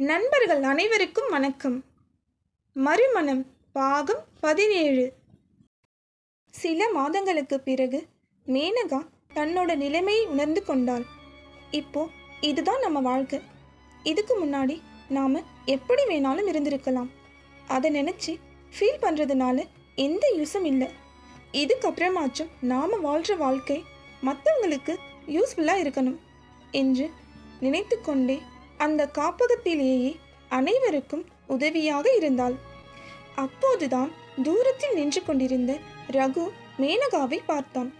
நண்பர்கள் அனைவருக்கும் வணக்கம். மறுமணம் பாகம் பதினேழு. சில மாதங்களுக்கு பிறகு மேனகா தன்னோட நிலைமையை உணர்ந்து கொண்டாள். இப்போ இதுதான் நம்ம வாழ்க்கை. இதுக்கு முன்னாடி நாம எப்படி வேணாலும் இருந்திருக்கலாம். அதை நினச்சி ஃபீல் பண்ணுறதுனால எந்த யூஸும் இல்லை. இதுக்கப்புறமாச்சும் நாம் வாழ்கிற வாழ்க்கை மற்றவங்களுக்கு யூஸ்ஃபுல்லாக இருக்கணும் என்று நினைத்து கொண்டே அந்த காப்பகத்திலேயே அனைவருக்கும் உதவியாக இருந்தாள். அப்போதுதான் தூரத்தில் நின்று கொண்டிருந்த ரகு மேனகாவை பார்த்தான்.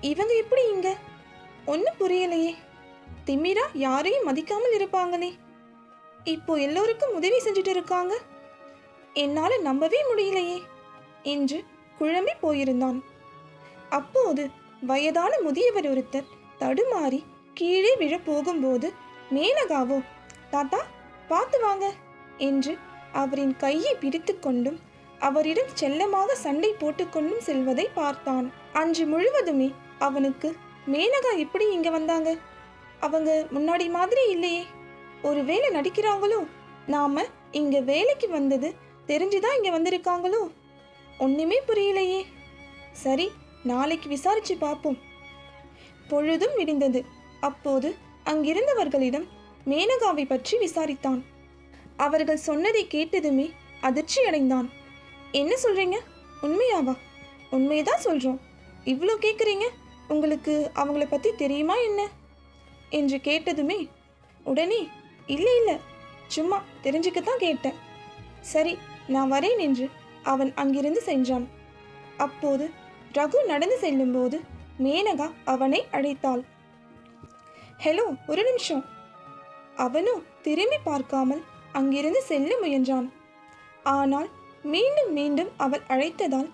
இவங்க எப்படி இங்க? ஒன்றும் புரியலையே. திமிரா யாரையும் மதிக்காமல் இருப்பாங்களே. இப்போ எல்லோருக்கும் உதவி செஞ்சுட்டு இருக்காங்க. என்னால் நம்பவே முடியலையே என்று குழம்பி போயிருந்தான். அப்போது வயதான முதியவர் ஒருத்தர் தடுமாறி கீழே விழப் போகும்போது மேனகாவோ தாத்தா பார்த்து வாங்க என்று அவரின் கையை பிடித்து கொண்டும் அவரிடம் செல்லமாக சண்டை போட்டுக்கொண்டும் செல்வதை பார்த்தான். அன்று முழுவதுமே அவனுக்கு மேனகா எப்படி இங்க வந்தாங்க? அவங்க முன்னாடி மாதிரி இல்லையே. ஒருவேளை நடிக்கிறாங்களோ? நாம இங்க வேலைக்கு வந்தது தெரிஞ்சுதான் இங்க வந்திருக்காங்களோ? ஒண்ணுமே புரியலையே. சரி நாளைக்கு விசாரிச்சு பார்ப்போம். பொழுதும் விடிந்தது. அப்போது அங்கிருந்தவர்களிடம் மேனகாவை பற்றி விசாரித்தான். அவர்கள் சொன்னதை கேட்டதுமே அதிர்ச்சி அடைந்தான் என்ன சொல்றீங்க? உண்மையாவா? உண்மையதான் சொல்றோம். இவ்வளோ கேட்குறீங்க உங்களுக்கு அவங்கள பற்றி தெரியுமா என்ன? என்று கேட்டதுமே உடனே இல்லை இல்லை. சும்மா தெரிஞ்சுக்கத்தான் கேட்டேன். சரி நான் வரேன் என்று அவன் அங்கிருந்து சென்றான். அப்போது ரகு நடந்து செல்லும்போது மேனகா அவனை அழைத்தாள். ஹலோ ஒரு நிமிஷம். அவனும் திரும்பி பார்க்காமல் அங்கிருந்து செல்ல முயன்றான். ஆனால் மீண்டும் மீண்டும் அவள் அழைத்ததால்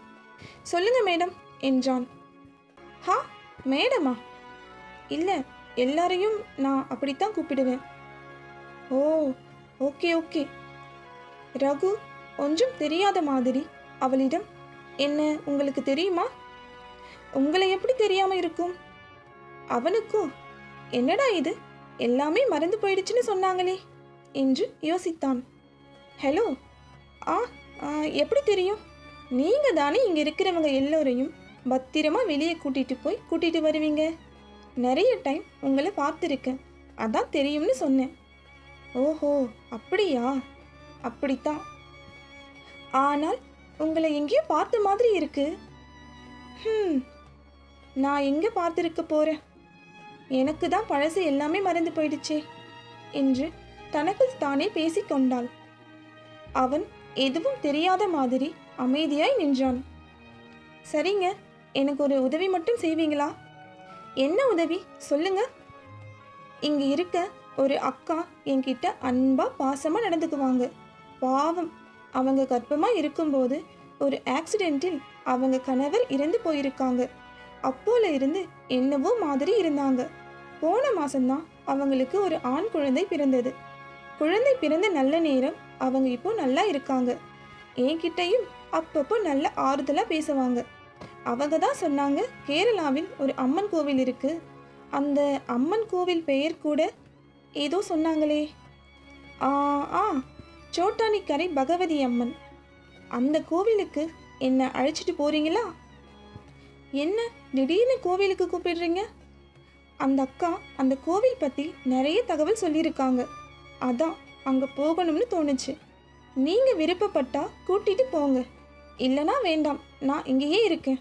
சொல்லுங்க மேடம் என்றான். ஹா மேடமா? இல்லை எல்லாரையும் நான் அப்படித்தான் கூப்பிடுவேன். ஓ ஓகே ஓகே. ரகு ஒன்றும் தெரியாத மாதிரி அவளிடம் என்ன உங்களுக்கு தெரியுமா? உங்களை எப்படி தெரியாமல் இருக்கும்? அவனுக்கோ? என்னடா இது? எல்லாமே மறந்து போயிடுச்சுன்னு சொன்னாங்களே என்று யோசித்தான். ஹலோ ஆ ஆ, எப்படி தெரியும்? நீங்க தானே இங்க இருக்கிறவங்க எல்லோரையும் பத்திரமா வெளியே கூட்டிட்டு போய் கூட்டிட்டு வருவீங்க? நிறைய டைம் உங்களை பார்த்துருக்கேன். அதான் தெரியும்னு சொன்னேன். ஓஹோ அப்படியா? அப்படித்தான். ஆனால் உங்களை எங்கேயோ பார்த்த மாதிரி இருக்கு. நான் எங்கே பார்த்துருக்க போகிறேன் எனக்கு தான் பழசு எல்லாமே மறந்து போயிடுச்சே என்று தனக்குள் தானே பேசிக்கொண்டாள் அவன் எதுவும் தெரியாத மாதிரி அமைதியாய் நின்றான். சரிங்க எனக்கு ஒரு உதவி மட்டும் செய்வீங்களா? என்ன உதவி? சொல்லுங்க. இங்க இருக்க ஒரு அக்கா என்கிட்ட அன்பா பாசமா நடந்துக்குவாங்க. பாவம் அவங்க கர்ப்பமா இருக்கும்போது ஒரு ஆக்சிடென்ட்டில் அவங்க கணவர் இறந்து போயிருக்காங்க. அப்போல இருந்து என்னவோ மாதிரி இருந்தாங்க. போன மாசம்தான் அவங்களுக்கு ஒரு ஆண் குழந்தை பிறந்தது. குழந்தை பிறந்த நல்ல நேரம் அவங்க இப்போ நல்லா இருக்காங்க. என்கிட்டயும் அப்பப்போ நல்ல ஆறுதலாக பேசுவாங்க. அவங்க தான் சொன்னாங்க கேரளாவில் ஒரு அம்மன் கோவில் இருக்கு. அந்த அம்மன் கோவில் பெயர் கூட ஏதோ சொன்னாங்களே. ஆ ஆ சோட்டானிக்கரை பகவதி அம்மன். அந்த கோவிலுக்கு என்ன அழைச்சிட்டு போறீங்களா? என்ன திடீர்னு கோவிலுக்கு கூப்பிடுறீங்க? அந்த அக்கா அந்த கோவில் பற்றி நிறைய தகவல் சொல்லியிருக்காங்க. அதான் அங்கே போகணும்னு தோணுச்சு. நீங்கள் விருப்பப்பட்டா கூட்டிகிட்டு போங்க. இல்லைனா வேண்டாம் நான் இங்கேயே இருக்கேன்.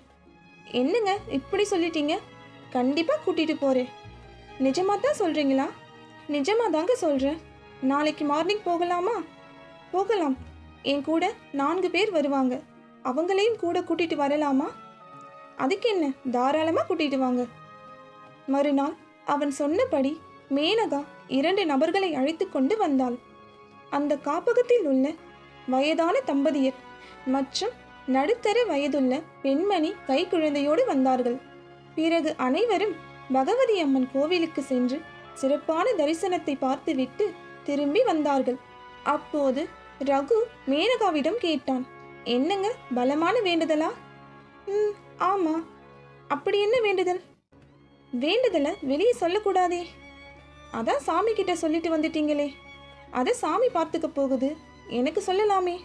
என்னங்க இப்படி சொல்லிட்டீங்க? கண்டிப்பாக கூட்டிகிட்டு போகிறேன் நிஜமாக தான் சொல்கிறீங்களா நிஜமாக தாங்க சொல்கிறேன் நாளைக்கு மார்னிங் போகலாமா? போகலாம். என் கூட நான்கு பேர் வருவாங்க. அவங்களையும் கூட கூட்டிகிட்டு வரலாமா? அதுக்கு என்ன? தாராளமாக கூட்டிகிட்டு வாங்க. மறுநாள் அவன் சொன்னபடி மேனகா இரண்டு நபர்களை அழைத்து கொண்டு வந்தாள். அந்த காப்பகத்தில் உள்ள வயதான தம்பதியர் மற்றும் நடுத்தர வயதுள்ள பெண்மணி கைக்குழந்தையோடு வந்தார்கள். பிறகு அனைவரும் பகவதி அம்மன் கோவிலுக்கு சென்று சிறப்பான தரிசனத்தை பார்த்துவிட்டு திரும்பி வந்தார்கள். அப்போது ரகு மேனகாவிடம் கேட்டான் என்னங்க பலமான வேண்டுதலா? ம் ஆமா. அப்படி என்ன வேண்டுதல்? வேண்டுதலை வெளியே சொல்லக்கூடாதே. அதான் சாமி கிட்ட சொல்லிட்டு வந்துட்டீங்களே. அதை சாமி பார்த்துக்க போகுது. எனக்கு சொல்லலாமே.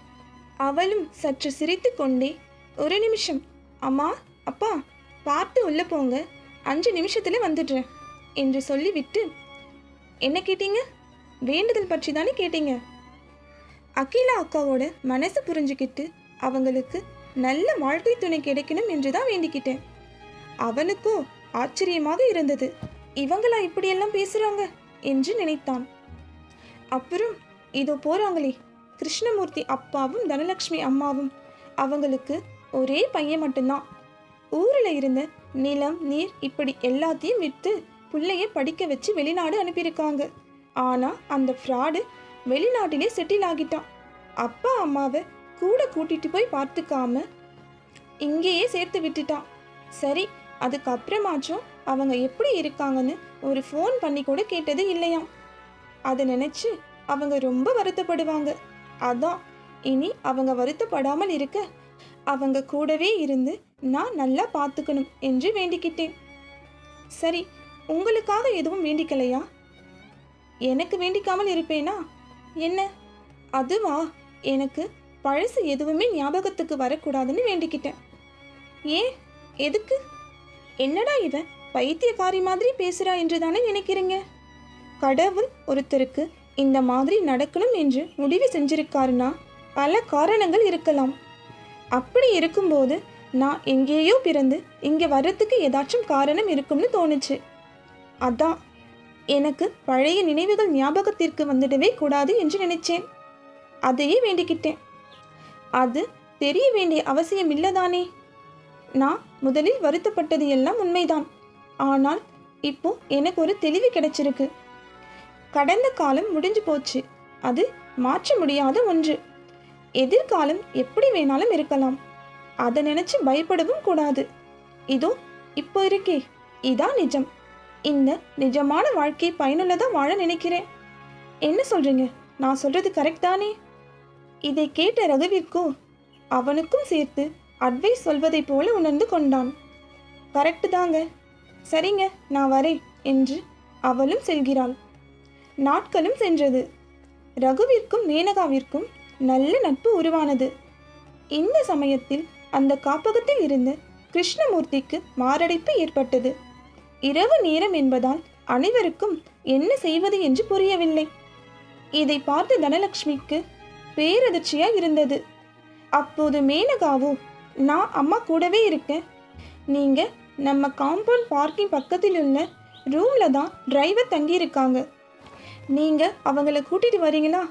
அவளும் சற்று சிரித்து கொண்டே ஒரு நிமிஷம். அம்மா அப்பா பார்த்து உள்ளே போங்க. அஞ்சு நிமிஷத்தில் வந்துடுறேன் என்று சொல்லிவிட்டு என்ன கேட்டீங்க? வேண்டுதல் பற்றி தானே கேட்டீங்க? அகிலா அக்காவோட மனசு புரிஞ்சுக்கிட்டு அவங்களுக்கு நல்ல வாழ்க்கை துணை கிடைக்கணும் என்று தான் வேண்டிக்கிட்டேன். அவனுக்கோ ஆச்சரியமாக இருந்தது. இவங்களா இப்படியெல்லாம் பேசுறாங்க? என்று நினைத்தான். அப்புறம் இதோ போறாங்களே. கிருஷ்ணமூர்த்தி அப்பாவும் தனலட்சுமி அம்மாவும். அவங்களுக்கு ஒரே பையன் மட்டும்தான். ஊரில் இருந்த நிலம் நீர் இப்படி எல்லாத்தையும் விற்று பிள்ளைய படிக்க வச்சு வெளிநாடு அனுப்பியிருக்காங்க. ஆனால் அந்த ஃப்ராடு வெளிநாட்டிலே செட்டில் ஆகிட்டான். அப்பா அம்மாவை கூட கூட்டிட்டு போய் பார்த்துக்காம இங்கேயே சேர்த்து விட்டுட்டான். சரி அதுக்கப்புறமாச்சும் அவங்க எப்படி இருக்காங்கன்னு ஒரு ஃபோன் பண்ணி கூட கேட்டது இல்லையாம். அதை நினச்சி அவங்க ரொம்ப வருத்தப்படுவாங்க. அதான் இனி அவங்க வருத்தப்படாமல் இருக்க அவங்க கூடவே இருந்து நான் நல்லா பார்த்துக்கணும் என்று வேண்டிக்கிட்டேன். சரி உங்களுக்காக எதுவும் வேண்டிக்கலையா? எனக்கு வேண்டிக்காமல் இருப்பேனா? என்ன? அதுவா? எனக்கு பழசு எதுவுமே ஞாபகத்துக்கு வரக்கூடாதுன்னு வேண்டிக்கிட்டேன். ஏன்? எதுக்கு? என்னடா இவன் பைத்தியக்காரி மாதிரி பேசுறா என்று தானே நினைக்கிறீங்க? கடவுள் ஒருத்தருக்கு இந்த மாதிரி நடக்கணும் என்று முடிவு செஞ்சிருக்காருன்னா பல காரணங்கள் இருக்கலாம். அப்படி இருக்கும்போது நான் எங்கேயோ பிறந்து இங்கே வர்றதுக்கு ஏதாச்சும் காரணம் இருக்கும்னு தோணுச்சு. அதான் எனக்கு பழைய நினைவுகள் ஞாபகத்திற்கு வந்துடவே கூடாது என்று நினைச்சேன். அதையே வேண்டிக்கிட்டேன். அது தெரிய வேண்டிய அவசியம் இல்லைதானே? நான் முதலில் வருத்தப்பட்டது எல்லாம் உண்மைதான். ஆனால் இப்போ எனக்கு ஒரு தெளிவு கிடைச்சிருக்கு. கடந்த காலம் முடிஞ்சு போச்சு. அது மாற்ற முடியாத ஒன்று. எதிர்காலம் எப்படி வேணாலும் இருக்கலாம். அதை நினைச்சு பயப்படவும் கூடாது. இதோ இப்போ இருக்கே. இதான் நிஜம். இந்த நிஜமான வாழ்க்கை பயனுள்ளதா வாழ நினைக்கிறேன். என்ன சொல்றீங்க? நான் சொல்றது கரெக்ட் தானே? இதை கேட்ட ரகுவிற்கோ அவனுக்கும் சேர்த்து அட்வைஸ் சொல்வதைப் போல உணர்ந்து கொண்டான். கரெக்டு தாங்க. சரிங்க நான் வரேன் என்று அவளும் செல்கிறாள். நாட்களும் சென்றது. ரகுவிற்கும் மேனகாவிற்கும் நல்ல நட்பு உருவானது. இந்த சமயத்தில் அந்த காப்பகத்தில் இருந்து கிருஷ்ணமூர்த்திக்கு மாரடைப்பு ஏற்பட்டது. இரவு நேரம் என்பதால் அனைவருக்கும் என்ன செய்வது என்று புரியவில்லை. இதை பார்த்த தனலட்சுமிக்கு பேரதிர்ச்சியாய் இருந்தது. அப்போது மேனகாவோ நான் அம்மா கூடவே இருக்கேன். நீங்கள் நம்ம காம்பவுண்ட் பார்க்கிங் பக்கத்தில் உள்ள ரூமில் தான் டிரைவர் தங்கியிருக்காங்க. நீங்கள் அவங்கள கூட்டிகிட்டு வரீங்களா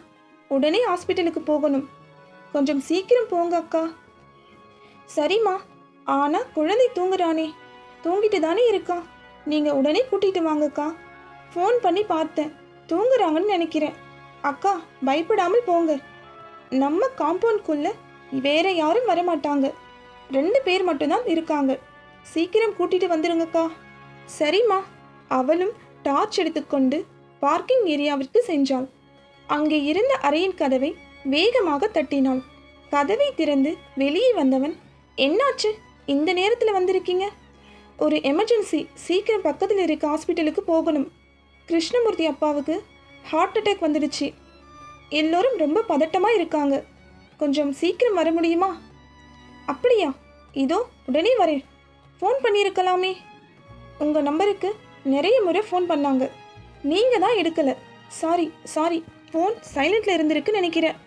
உடனே ஹாஸ்பிட்டலுக்கு போகணும். கொஞ்சம் சீக்கிரம் போங்க அக்கா. சரிம்மா. ஆனால் குழந்தை தூங்குறானே. தூங்கிட்டு தானே இருக்கான் நீங்கள் உடனே கூட்டிகிட்டு வாங்கக்கா ஃபோன் பண்ணி பார்த்தேன். தூங்குறாங்கன்னு நினைக்கிறேன். அக்கா பயப்படாமல் போங்க. நம்ம காம்பவுண்ட்குள்ளே வேற யாரும் வரமாட்டாங்க. ரெண்டு பேர் மட்டும்தான் இருக்காங்க. சீக்கிரம் கூட்டிட்டு வந்துருங்கக்கா. சரிம்மா. அவளும் டார்ச் எடுத்துக்கொண்டு பார்க்கிங் ஏரியாவிற்கு சென்றாள். அங்கே இருந்த அறையின் கதவை வேகமாக தட்டினாள். கதவை திறந்து வெளியே வந்தவன் என்னாச்சு? இந்த நேரத்தில் வந்திருக்கீங்க? ஒரு எமர்ஜென்சி சீக்கிரம் பக்கத்தில் இருக்க ஹாஸ்பிட்டலுக்கு போகணும். கிருஷ்ணமூர்த்தி அப்பாவுக்கு ஹார்ட் அட்டாக் வந்துடுச்சு. எல்லோரும் ரொம்ப பதட்டமாக இருக்காங்க. கொஞ்சம் சீக்கிரம் வர முடியுமா? அப்படியா? இதோ உடனே வரேன். ஃபோன் பண்ணியிருக்கலாமே. உங்கள் நம்பருக்கு நிறைய முறை ஃபோன் பண்ணாங்க. நீங்கள் தான் எடுக்கலை. சாரி சாரி ஃபோன் சைலண்டில் இருந்திருக்குன்னு நினைக்கிறேன்.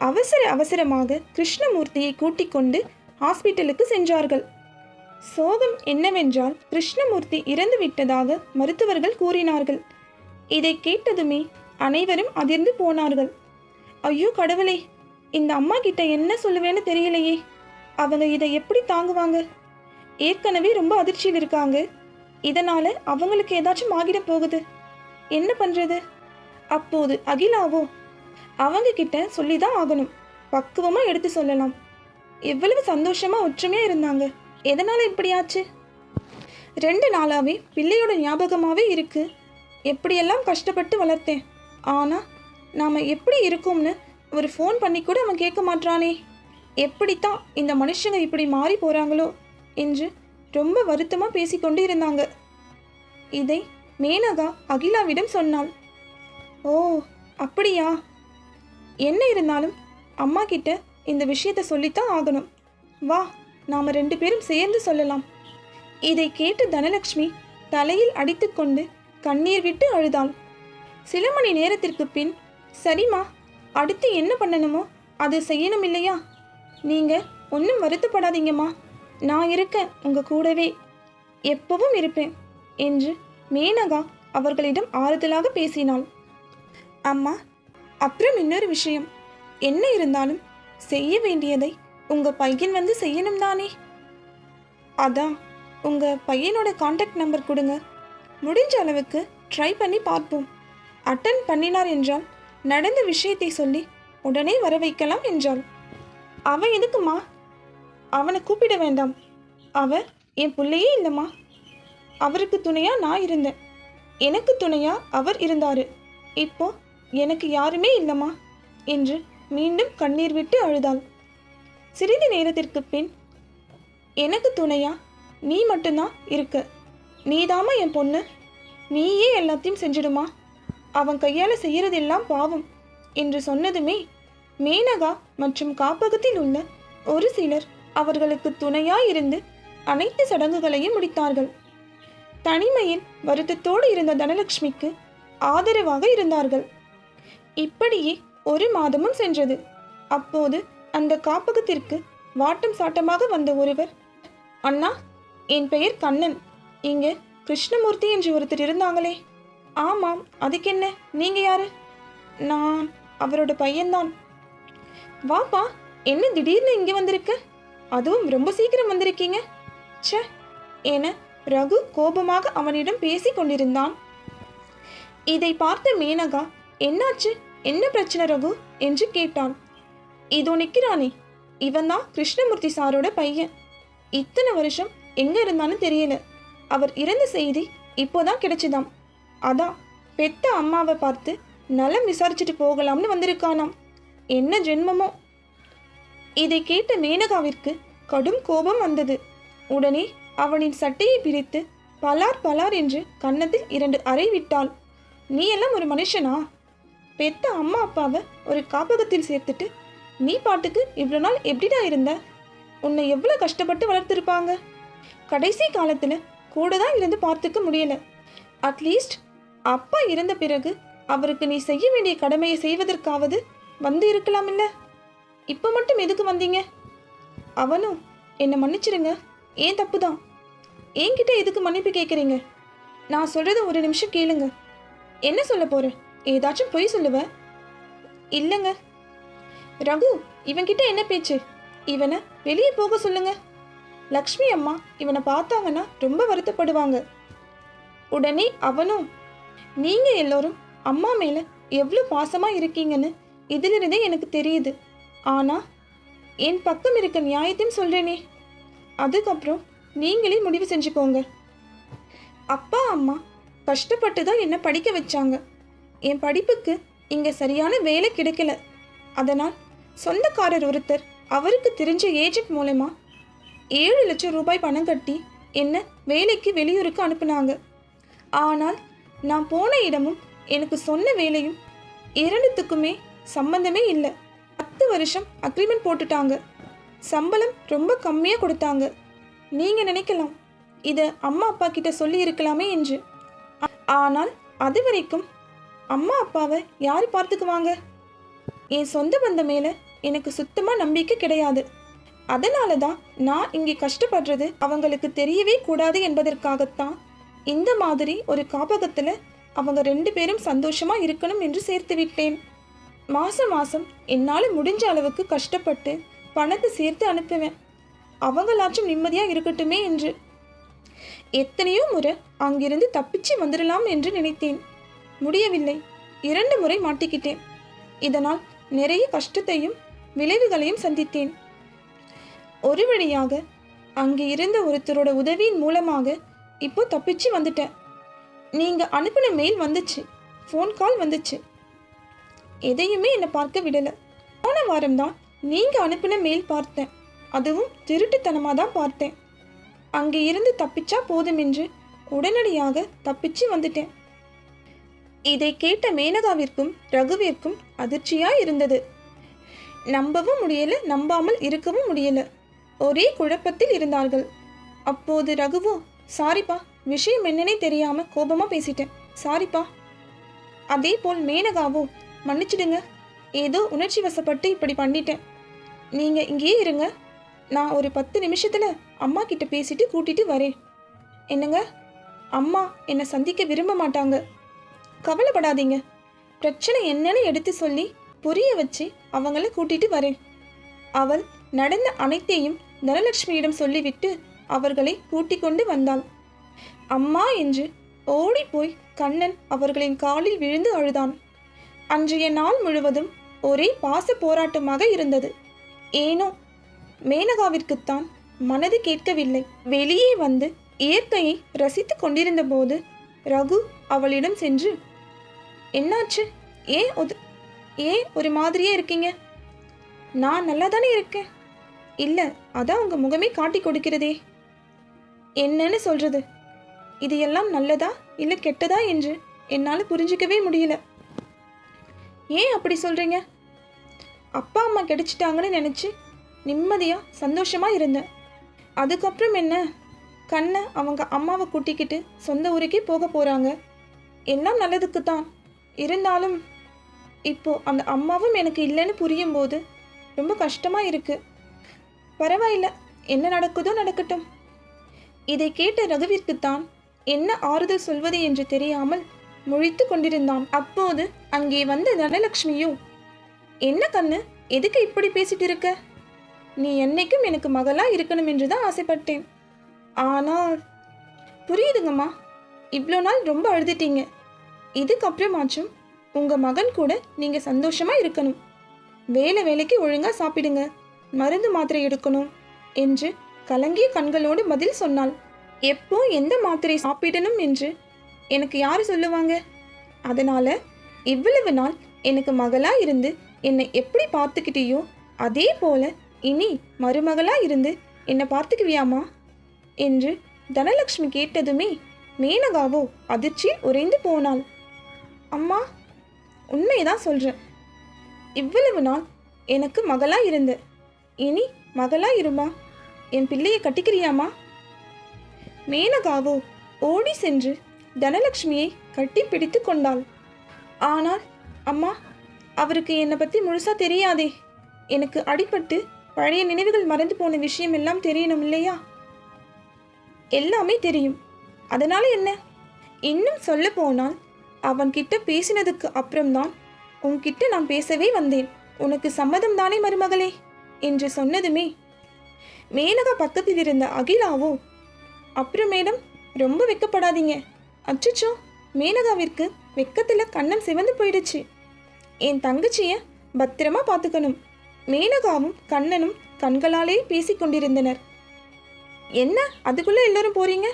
அவசர அவசரமாக கிருஷ்ணமூர்த்தியை கூட்டிக் கொண்டு ஹாஸ்பிட்டலுக்கு சென்றார்கள். சோகம் என்னவென்றால் கிருஷ்ணமூர்த்தி இறந்து விட்டதாக மருத்துவர்கள் கூறினார்கள். இதை கேட்டதுமே அனைவரும் அதிர்ந்து போனார்கள். ஐயோ கடவுளே! இந்த அம்மா கிட்ட என்ன சொல்லுவேன்னு தெரியலையே. அவங்க இதை எப்படி தாங்குவாங்க? ஏற்கனவே ரொம்ப அதிர்ச்சியில் இருக்காங்க. இதனால அவங்களுக்கு ஏதாச்சும் ஆகிட போகுது. என்ன பண்றது? அப்போது அகிலாவோ அவங்க கிட்ட சொல்லிதான் ஆகணும். பக்குவமா எடுத்து சொல்லலாம். எவ்வளவு சந்தோஷமா ஒற்றுமையா இருந்தாங்க. எதனால இப்படியாச்சு ரெண்டு நாளாவே பிள்ளையோட ஞாபகமாவே இருக்கு. எப்படியெல்லாம் கஷ்டப்பட்டு வளர்த்தேன். ஆனா நாம எப்படி இருக்கோம்னு ஒரு ஃபோன் பண்ணி கூட அவன் கேட்க மாட்றானே. எப்படித்தான் இந்த மனுஷங்க இப்படி மாறி போறாங்களோ என்று ரொம்ப வருத்தமா பேசிக்கொண்டு இருந்தாங்க. இதை மேனகா அகிலாவிடம் சொன்னாள். ஓ அப்படியா? என்ன இருந்தாலும் அம்மா கிட்ட இந்த விஷயத்த சொல்லித்தான் ஆகணும். வா நாம ரெண்டு பேரும் சேர்ந்து சொல்லலாம். இதை கேட்டு தனலட்சுமி தலையில் அடித்துக்கொண்டு கண்ணீர் விட்டு அழுதாள். சில மணி நேரத்திற்கு பின் சரிம்மா அடுத்து என்ன பண்ணணுமோ அது செய்யணும் இல்லையா நீங்கள் ஒன்றும் வருத்தப்படாதீங்கம்மா. நான் இருக்கேன் உங்கள் கூடவே. எப்பவும் இருப்பேன் என்று மேனகா அவர்களிடம் ஆறுதலாக பேசினாள். அம்மா அப்புறம் இன்னொரு விஷயம். என்ன இருந்தாலும் செய்ய வேண்டியதை உங்கள் பையன் வந்து செய்யணும் தானே? அதான் உங்கள் பையனோட காண்டாக்ட் நம்பர் கொடுங்க. முடிஞ்ச அளவுக்கு ட்ரை பண்ணி பார்ப்போம். அட்டன் பண்ணினார் என்றால் நடந்த விஷயத்தை சொல்லி உடனே வர வைக்கலாம் என்றாள். அவன் எதுக்குமா? அவனை கூப்பிட வேண்டாம். அவர் என் பிள்ளையே இல்லைம்மா. அவருக்கு துணையா நான் இருந்தேன். எனக்கு துணையா அவர் இருந்தாரு. இப்போ எனக்கு யாருமே இல்லைம்மா என்று மீண்டும் கண்ணீர் விட்டு அழுதாள். சிறிது நேரத்திற்கு பின் எனக்கு துணையா? நீ மட்டும்தான் இருக்க. நீதாம்மா என் பொண்ணு. நீயே எல்லாத்தையும் செஞ்சிடுமா? அவன் கையால் செய்யறதெல்லாம் பாவம் என்று சொன்னதுமே மேனகா மற்றும் காப்பகத்தில் உள்ள ஒரு சிலர் அவர்களுக்கு துணையாயிருந்து அனைத்து சடங்குகளையும் முடித்தார்கள். தனிமையில் வருத்தத்தோடு இருந்த தனலட்சுமிக்கு ஆதரவாக இருந்தார்கள். இப்படியே ஒரு மாதமும் சென்றது. அப்போது அந்த காப்பகத்திற்கு வாட்டம் சாட்டமாக வந்த ஒருவர் அண்ணா என் பெயர் கண்ணன். இங்கே கிருஷ்ணமூர்த்தி என்று ஒருத்தர் இருந்தாங்களே. ஆமாம் அதுக்கென்ன? நீங்க யாரு? நான் அவரோட பையன்தான். வாப்பா என்ன திடீர்னு இங்க வந்திருக்க? அதுவும் ரொம்ப சீக்கிரம் வந்திருக்கீங்க. ச்சே என ரகு கோபமாக அவனிடம் பேசிக் கொண்டிருந்தான். இதை பார்த்த மேனகா என்னாச்சு? என்ன பிரச்சனை ரகு? என்று கேட்டான். இதோ நிக்கிறானே. இவன்தான் கிருஷ்ணமூர்த்தி சாரோட பையன். இத்தனை வருஷம் எங்க இருந்தான்னு தெரியல. அவர் இறந்த செய்தி இப்போதான் கிடைச்சுதாம். அதான் பெத்த அம்மாவை பார்த்து நலம் விசாரிச்சுட்டு போகலாம்னு வந்திருக்கானாம். என்ன ஜென்மமோ? இதை கேட்ட மேனகாவிற்கு கடும் கோபம் வந்தது. உடனே அவனின் சட்டையை பிரித்து பலார் பலார் என்று கன்னத்தில் இரண்டு அறை விட்டாள். நீ எல்லாம் ஒரு மனுஷனா? பெத்த அம்மா அப்பாவை ஒரு காப்பகத்தில் சேர்த்துட்டு நீ பாட்டுக்கு இவ்வளோ நாள் எப்படிடா இருந்த? உன்னை எவ்வளோ கஷ்டப்பட்டு வளர்த்துருப்பாங்க? கடைசி காலத்தில் கூட தான் இருந்து பார்த்துக்க முடியல. அட்லீஸ்ட் அப்பா இறந்த பிறகு அவருக்கு நீ செய்ய வேண்டிய கடமையை செய்வதற்காவது வந்து இருக்கலாம் இல்லை? இப்போ மட்டும் எதுக்கு வந்தீங்க? அவனும் என்னை மன்னிச்சிடுங்க ஏன் தப்பு தான் என்கிட்ட எதுக்கு மன்னிப்பு கேட்குறீங்க நான் சொல்கிறத ஒரு நிமிஷம் கேளுங்க. என்ன சொல்ல போகிறேன் ஏதாச்சும் பொய் சொல்லுவேன் இல்லைங்க. ரகு இவன்கிட்ட என்ன பேச்சு? இவனை வெளியே போக சொல்லுங்க. லக்ஷ்மி அம்மா இவனை பார்த்தாங்கன்னா ரொம்ப வருத்தப்படுவாங்க. உடனே அவனும் நீங்கள் எல்லோரும் அம்மா மேலே எவ்வளோ பாசமாக இருக்கீங்கன்னு இதிலிருந்தே எனக்கு தெரியுது. ஆனா என் பக்கம் இருக்க நியாயத்தையும் சொல்றேனே. அதுக்கப்புறம் நீங்களே முடிவு செஞ்சுக்கோங்க. அப்பா அம்மா கஷ்டப்பட்டு தான் என்னை படிக்க வச்சாங்க. என் படிப்புக்கு இங்கே சரியான வேலை கிடைக்கல. அதனால் சொந்தக்காரர் ஒருத்தர் அவருக்கு தெரிஞ்ச ஏஜென்ட் மூலமா ஏழு லட்சம் ரூபாய் பணம் கட்டி என்னை வேலைக்கு வெளியூருக்கு அனுப்புனாங்க. ஆனால் நான் போன இடமும் எனக்கு சொன்ன வேலையும் இரண்டுத்துக்குமே சம்பந்தமே இல்லை. பத்து வருஷம் அக்ரிமெண்ட் போட்டுட்டாங்க. சம்பளம் ரொம்ப கம்மியாக கொடுத்தாங்க. நீங்கள் நினைக்கலாம் இதை அம்மா அப்பா கிட்ட சொல்லி இருக்கலாமே என்று. ஆனால் அது வரைக்கும் அம்மா அப்பாவை யார் பார்த்துக்குவாங்க? என் சொந்த பந்தம் மேலே எனக்கு சுத்தமாக நம்பிக்கை கிடையாது. அதனால தான் நான் இங்கே கஷ்டப்படுறது அவங்களுக்கு தெரியவே கூடாது என்பதற்காகத்தான் இந்த மாதிரி ஒரு காப்பகத்தில் அவங்க ரெண்டு பேரும் சந்தோஷமாக இருக்கணும் என்று சேர்த்து விட்டேன். மாதம் மாதம் என்னால் முடிஞ்ச அளவுக்கு கஷ்டப்பட்டு பணத்தை சேர்த்து அனுப்புவேன். அவங்களாச்சும் நிம்மதியாக இருக்கட்டுமே என்று. எத்தனையோ முறை அங்கிருந்து தப்பிச்சு வந்துடலாம் என்று நினைத்தேன். முடியவில்லை. இரண்டு முறை மாட்டிக்கிட்டேன். இதனால் நிறைய கஷ்டத்தையும் விளைவுகளையும் சந்தித்தேன். ஒரு வழியாக அங்கே இருந்த ஒருத்தரோட உதவியின் மூலமாக இப்போ தப்பிச்சு வந்துட்டேன். நீங்கள் அனுப்பின மெயில் வந்துச்சு. ஃபோன் கால் வந்துச்சு. எதையுமே என்னை பார்க்க விடலை. போன வாரம் தான் நீங்கள் அனுப்பின மெயில் பார்த்தேன். அதுவும் திருட்டுத்தனமாக தான் பார்த்தேன். அங்கே இருந்து தப்பிச்சா போதும் என்று உடனடியாக தப்பிச்சு வந்துட்டேன். இதை கேட்ட மேனகாவிற்கும் ரகுவிற்கும் அதிர்ச்சியாக இருந்தது. நம்பவும் முடியலை நம்பாமல் இருக்கவும் முடியலை. ஒரே குழப்பத்தில் இருந்தார்கள். அப்போது ரகுவோ சாரிப்பா விஷயம் என்னன்னே தெரியாமல் கோபமாக பேசிட்டேன். சாரிப்பா. அதே போல் மேனகாவோ மன்னிச்சிடுங்க. ஏதோ உணர்ச்சி வசப்பட்டு இப்படி பண்ணிட்டேன். நீங்க இங்கேயே இருங்க. நான் ஒரு பத்து நிமிஷத்துல அம்மா கிட்ட பேசிட்டு கூட்டிட்டு வரேன். என்னங்க? அம்மா என்னை சந்திக்க விரும்ப மாட்டாங்க. கவலைப்படாதீங்க. பிரச்சனை என்னன்னு எடுத்து சொல்லி புரிய வச்சு அவங்கள கூட்டிட்டு வரேன். அவள் நடந்த அனைத்தையும் தனலட்சுமியிடம் சொல்லிவிட்டு அவர்களை கூட்டிக் கொண்டு வந்தாள். அம்மா என்று ஓடிப்போய் கண்ணன் அவர்களின் காலில் விழுந்து அழுதான். அன்றைய நாள் முழுவதும் ஒரே பாச போராட்டமாக இருந்தது. ஏனோ மேனகாவிற்குத்தான் மனது கேட்கவில்லை. வெளியே வந்து இயற்கையை ரசித்துக் கொண்டிருந்தபோது ரகு அவளிடம் சென்று என்னாச்சு? ஏன் ஒது ஏன் ஒரு மாதிரியே இருக்கீங்க? நான் நல்லா தானே இருக்கேன். இல்லை அதான் உங்கள் முகமே காட்டி கொடுக்கிறதே. என்னன்னு சொல்றது? இது எல்லாம் நல்லதா இல்லை கெட்டதா என்று என்னால் புரிஞ்சிக்கவே முடியல. ஏன் அப்படி சொல்கிறீங்க அப்பா அம்மா கிடைச்சிட்டாங்கன்னு நினச்சி நிம்மதியாக சந்தோஷமாக இருந்தேன் அதுக்கப்புறம் என்ன? கண்ணை அவங்க அம்மாவை கூட்டிக்கிட்டு சொந்த ஊருக்கே போக போகிறாங்க எல்லாம் நல்லதுக்கு தான் இருந்தாலும் இப்போ அந்த அம்மாவும் எனக்கு இல்லைன்னு புரியும் போது ரொம்ப கஷ்டமாக இருக்குது பரவாயில்ல என்ன நடக்குதோ நடக்கட்டும். இதை கேட்ட ரகுவிற்குத்தான் என்ன ஆறுதல் சொல்வது என்று தெரியாமல் முழித்து கொண்டிருந்தான். அப்போது அங்கே வந்த தனலட்சுமியும் என்ன கண்ணு எதுக்கு இப்படி பேசிட்டு இருக்க? நீ என்னைக்கும் எனக்கு மகளா இருக்கணும் என்று தான் ஆசைப்பட்டேன். ஆனால் புரியுதுங்கம்மா இவ்வளோ நாள் ரொம்ப அழுதுட்டீங்க. இதுக்கப்புறமாச்சும் உங்க மகன் கூட நீங்க சந்தோஷமா இருக்கணும். வேலை வேலைக்கு ஒழுங்கா சாப்பிடுங்க. மருந்து மாத்திரை எடுக்கணும் என்று கலங்கிய கண்களோடு பதில் சொன்னாள். எப்போ எந்த மாத்திரை சாப்பிடணும்? என்று எனக்கு யார் சொல்லுவாங்க? அதனால் இவ்வளவு நாள் எனக்கு மகளாக இருந்து என்னை எப்படி பார்த்துக்கிட்டியோ அதே போல இனி மருமகளாக இருந்து என்னை பார்த்துக்குவியாமா? என்று தனலக்ஷ்மி கேட்டதுமே மேனகாவோ அதிர்ச்சியில் உறைந்து போனாள். அம்மா உண்மையதான் சொல்கிறேன் இவ்வளவு நாள் எனக்கு மகளாக இருந்த இனி மகளாக இருமா? என் பிள்ளையை கட்டிக்கிறியாமா? மேனகாவோ ஓடி சென்று தனலட்சுமியை கட்டி பிடித்து கொண்டாள். ஆனால் அம்மா அவருக்கு என்னை பற்றி முழுசாக தெரியாதே. எனக்கு அடிபட்டு பழைய நினைவுகள் மறந்து போன விஷயம் எல்லாம் தெரியணும் இல்லையா? எல்லாமே தெரியும். அதனால என்ன? இன்னும் சொல்ல போனால் அவன்கிட்ட பேசினதுக்கு அப்புறம்தான் உன்கிட்ட நான் பேசவே வந்தேன். உனக்கு சம்மதம் தானே மருமகளே? என்று சொன்னதுமே மேனகா பக்கத்தில் இருந்த அகிலாவோ அப்புறம் மேடம் ரொம்ப வெக்கப்படாதீங்க. அச்சச்சோ மேனகாவிற்கு வெக்கத்தில் கண்ணம் சிவந்து போயிடுச்சு. என் தங்கச்சியை பத்திரமா பார்த்துக்கணும். மேனகாவும் கண்ணனும் கண்களாலே பேசிக்கொண்டிருந்தனர் என்ன அதுக்குள்ளே எல்லாரும் போறீங்க?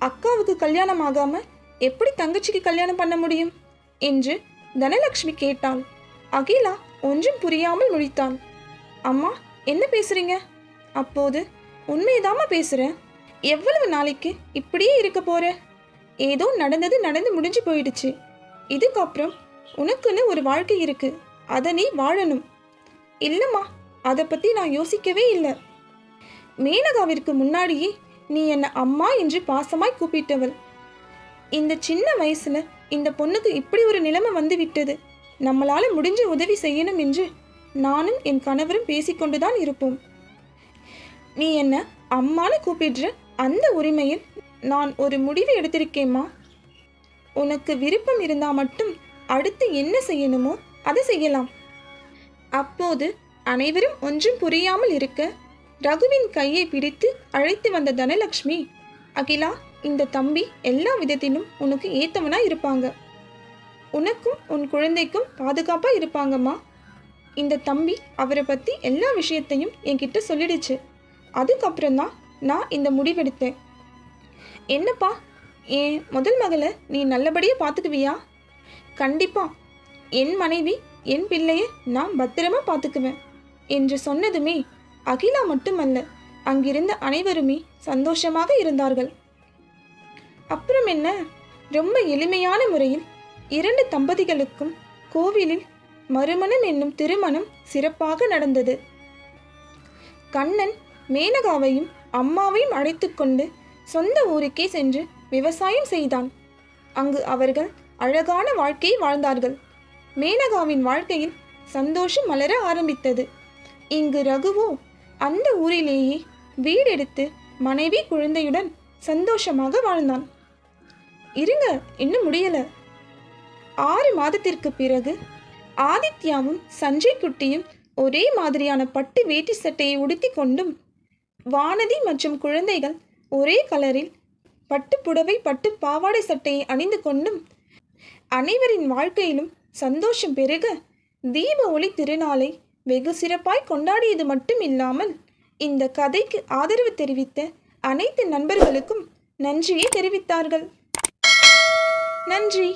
அக்காவுக்கு கல்யாணம் ஆகாம எப்படி தங்கச்சிக்கு கல்யாணம் பண்ண முடியும்? என்று தனலட்சுமி கேட்டாள். அகிலா ஒன்றும் புரியாமல் முழித்தாள் அம்மா என்ன பேசுறீங்க? அப்போது உண்மையதாமா பேசுறேன் எவ்வளவு நாளைக்கு இப்படியே இருக்க போகிற ஏதோ நடந்தது நடந்து முடிஞ்சு போயிடுச்சு. இதுக்கப்புறம் உனக்குன்னு ஒரு வாழ்க்கை இருக்கு. அதை நீ வாழணும். இல்லைம்மா அதை பத்தி நான் யோசிக்கவே இல்லை. மேனகாவிற்கு முன்னாடியே நீ என்னை அம்மா என்று பாசமாய் கூப்பிட்டவள். இந்த சின்ன வயசுல இந்த பொண்ணுக்கு இப்படி ஒரு நிலைமை வந்து விட்டது நம்மளால முடிஞ்ச உதவி செய்யணும் என்று நானும் என் கணவரும் பேசிக்கொண்டுதான் இருப்போம். நீ என்ன அம்மானு கூப்பிடுற அந்த உரிமையில் நான் ஒரு முடிவு எடுத்திருக்கேம்மா. உனக்கு விருப்பம் இருந்தால் மட்டும் அடுத்து என்ன செய்யணுமோ அதை செய்யலாம். அப்போது அனைவரும் ஒன்றும் புரியாமல் இருக்க ரகுவின் கையை பிடித்து அழைத்து வந்த தனலக்ஷ்மி அகிலா இந்த தம்பி எல்லா விதத்திலும் உனக்கு ஏத்தவனா இருப்பாங்க. உனக்கும் உன் குழந்தைக்கும் பாதுகாப்பாக இருப்பாங்கம்மா. இந்த தம்பி அவரை பற்றி எல்லா விஷயத்தையும் என்கிட்ட சொல்லிடுச்சு. அதுக்கப்புறம் தான் நான் இந்த முடிவெடுத்தேன். என்னப்பா? என் முதல் மகளை நீ நல்லபடியாக பார்த்துக்குவியா? கண்டிப்பா. என் மனைவி என் பிள்ளைய நான் பத்திரமா பார்த்துக்குவேன் என்று சொன்னதுமே அகிலா மட்டுமல்ல அங்கிருந்த அனைவருமே சந்தோஷமாக இருந்தார்கள். அப்புறம் என்ன? ரொம்ப எளிமையான முறையில் இரண்டு தம்பதிகளுக்கும் கோவிலில் மறுமணம் என்னும் திருமணம் சிறப்பாக நடந்தது. கண்ணன் மேனகாவையும் அம்மாவையும் அழைத்துக்கொண்டு சொந்த ஊருக்கே சென்று விவசாயம் செய்தான். அங்கு அவர்கள் அழகான வாழ்க்கையை வாழ்ந்தார்கள். மேனகாவின் வாழ்க்கையில் சந்தோஷம் மலர ஆரம்பித்தது. இங்கு ரகுவோ அந்த ஊரிலேயே வீடெடுத்து மனைவி குழந்தையுடன் சந்தோஷமாக வாழ்ந்தான். இருங்க இன்னும் முடியல. ஆறு மாதத்திற்கு பிறகு ஆதித்யாவும் சஞ்சய் குட்டியும் ஒரே மாதிரியான பட்டு வேட்டி சட்டையை உடுத்தி கொண்டும் வானதி மற்றும் குழந்தைகள் ஒரே கலரில் பட்டு புடவை பட்டு பாவாடை சட்டையை அணிந்து கொண்டும் அனைவரின் வாழ்க்கையிலும் சந்தோஷம் பெருக. தீப ஒளி திருநாளை வெகு சிறப்பாய் கொண்டாடியது மட்டும் இல்லாமல் இந்த கதைக்கு ஆதரவு தெரிவித்த அனைத்து நண்பர்களுக்கும் நன்றியை தெரிவித்தார்கள். நன்றி.